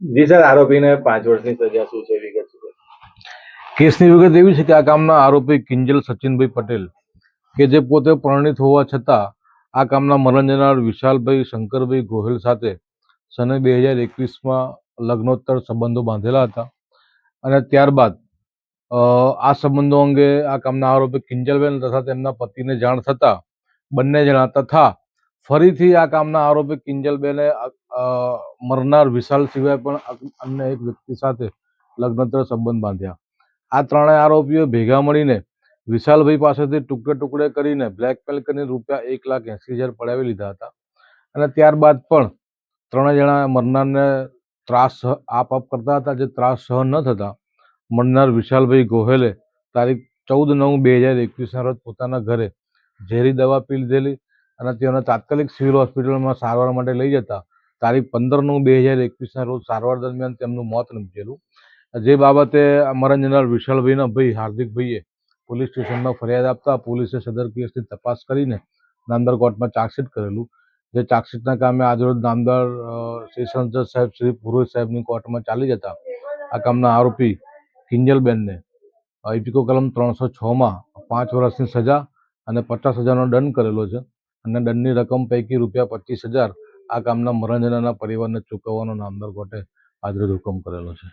જી sir આરોપીને પાંચ વર્ષની સજા શું છે, વિગત કેસની વિગત એવી છે કે આ કામના આરોપી કિંજલ સચિનભાઈ પટેલ કે જે પોતે પરણિત હોવા છતાં આ કામના મરણ જનાર વિશાલભાઈ શંકરભાઈ ગોહિલ સાથે સને બે હજાર એકવીસમાં લગ્નોત્તર સંબંધો બાંધેલા હતા અને ત્યારબાદ આ સંબંધો અંગે આ કામના આરોપી કિંજલબેન તથા તેમના પતિને જાણ થતાં બંને જણા તથા ફરીથી આ કામના આરોપી કિંજલબેને મરનાર વિશાલ સિવાય પણ અન્ય એક વ્યક્તિ સાથે લગ્નતર સંબંધ બાંધ્યા. આ ત્રણેય આરોપીઓ ભેગા મળીને વિશાલભાઈ પાસેથી ટુકડે ટુકડે કરીને બ્લેકમેલ કરીને રૂપિયા એક લાખ એંસી હજાર પડાવી લીધા હતા. અને ત્યારબાદ પણ ત્રણેય જણા મરનારને ત્રાસ આપ આપ કરતા હતા, જે ત્રાસ સહન ન થતા. મરનાર વિશાલભાઈ ગોહેલે તારીખ ચૌદ નવ બે હજાર એકવીસના રોજ પોતાના ઘરે ઝેરી દવા પી લીધેલી. અને તેઓને તાત્કાલિક સિવિલ હોસ્પિટલમાં સારવાર માટે લઈ જતા તારીખ પંદર નવ બે હજાર એકવીસના રોજ સારવાર દરમિયાન તેમનું મોત નીપજેલું. જે બાબતે અમારા જનાર વિશાલભાઈના ભાઈ, હાર્દિકભાઈએ પોલીસ સ્ટેશનમાં ફરિયાદ આપતા પોલીસે સદર કેસની તપાસ કરીને નામદાર કોર્ટમાં ચાર્જશીટ કરેલું. જે ચાર્જશીટના કામે આજરોજ નામદાર સેશન જજ સાહેબ, શ્રી પુરોહિત સાહેબની કોર્ટમાં ચાલી જતા આ કામના આરોપી કિંજલબેનને ઇટીકો કલમ ત્રણસો છમાં પાંચ વર્ષની સજા અને પચાસ હજારનો દંડ કરેલો છે. અને દંડની રકમ પૈકી રૂપિયા પચીસ હજાર આ કામના મરણજનાના પરિવારને ચૂકવવાનો નામદાર કોર્ટે આજરોજ હુકમ કરેલો છે.